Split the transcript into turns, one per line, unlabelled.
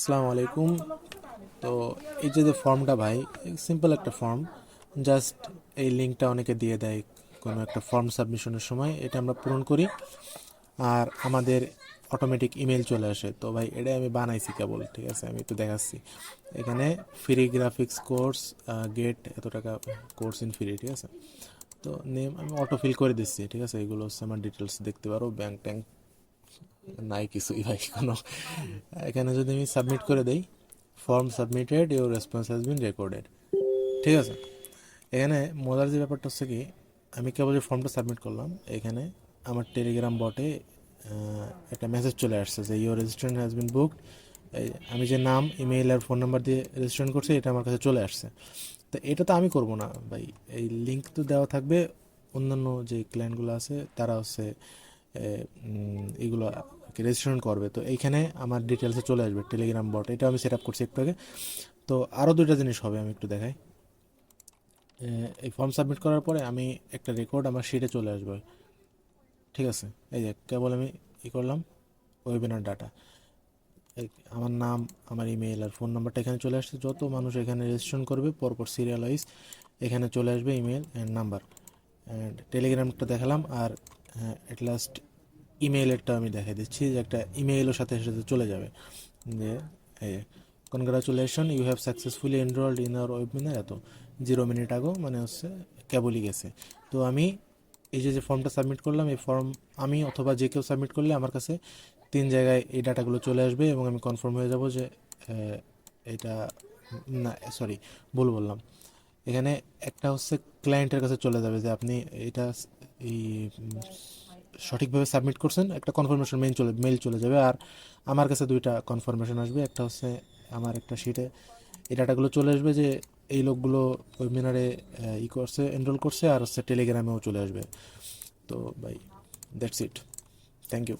আসসালামু আলাইকুম। তো এই যে ফর্মটা ভাই সিম্পল একটা ফর্ম জাস্ট এই লিঙ্কটা অনেকে দিয়ে দেয় কোনো একটা ফর্ম সাবমিশনের সময়, এটা আমরা পূরণ করি। আর আমাদের অটোমেটিক ইমেল চলে আসে। তো ভাই, এটাই আমি বানাইছি কেবল, ঠিক আছে? আমি একটু দেখাচ্ছি। এখানে ফ্রি গ্রাফিক্স কোর্স গেট এত টাকা কোর্স ইন ফ্রি ঠিক আছে? তো নেম আমি অটো ফিল করে দিচ্ছি, ঠিক আছে? এগুলো হচ্ছে আমার ডিটেলস দেখতে পারো ব্যাংক ট্যাঙ্ক নাই কিছুই ভাই কোনো। এখানে যদি আমি সাবমিট করে দেই form submitted your response has been recorded ঠিক আছে? এখানে মজার যে ব্যাপারটা হচ্ছে কি, আমি কেবল যে ফর্মটা সাবমিট করলাম। এখানে আমার টেলিগ্রাম বটে একটা মেসেজ চলে আসছে যে your registrant has been booked আমি যে নাম ইমেইল আর ফোন নাম্বার দিয়ে রেজিস্ট্রেশন করছি, এটা আমার কাছে চলে আসছে। তো এটা তো আমি করব না, ভাই। এই লিঙ্ক তো দেওয়া থাকবে। অন্যান্য যে ক্লায়েন্টগুলো আছে, তারা হচ্ছে এগুলো রেজিস্ট্রেশন করবে। তো এইখানে আমার ডিটেলসে চলে আসবে টেলিগ্রাম বট এটা আমি সেট আপ করছি একটু আগে। তো আরও দুইটা জিনিস হবে, আমি একটু দেখাই। এই ফর্ম সাবমিট করার পরে আমি একটা রেকর্ড আমার শিটে চলে আসবে। ঠিক আছে? এই যে কেবল আমি ই করলাম ওয়েবিনার ডাটা আমার নাম, আমার ইমেল আর ফোন নাম্বারটা এখানে চলে আসছে। যত মানুষ এখানে রেজিস্ট্রেশন করবে, পরপর সিরিয়াল ওয়াইজ এখানে চলে আসবে ইমেল অ্যান্ড নাম্বার অ্যান্ড টেলিগ্রামটা দেখালাম, আর অ্যাট লাস্ট ইমেইলেরটা আমি দেখাই দিচ্ছি যে একটা ইমেইলের সাথে সাথে চলে যাবে। যে congratulation you have successfully enrolled in our webinar এত জিরো মিনিট আগো মানে হচ্ছে কেবলই গেছে। তো আমি এই যে যে ফর্মটা সাবমিট করলাম, এই ফর্ম আমি অথবা যে কেউ সাবমিট করলে আমার কাছে তিন জায়গায় এই ডাটাগুলো চলে আসবে এবং আমি কনফার্ম হয়ে যাব যে এটা না সরি ভুল বললাম। এখানে একটা হচ্ছে ক্লায়েন্টের কাছে চলে যাবে যে, আপনি এটা এই সঠিকভাবে সাবমিট করছেন, একটা কনফার্মেশন মেইল চলে মেইল চলে যাবে। আর আমার কাছে দুইটা কনফার্মেশন আসবে। একটা হচ্ছে আমার একটা শিটে এই ডাটাগুলো চলে আসবে যে এই লোকগুলো ওয়েবিনারে ই করছে এনরোল করছে। আর হচ্ছে টেলিগ্রামেও চলে আসবে। তো ভাই দ্যাটস ইট থ্যাংক ইউ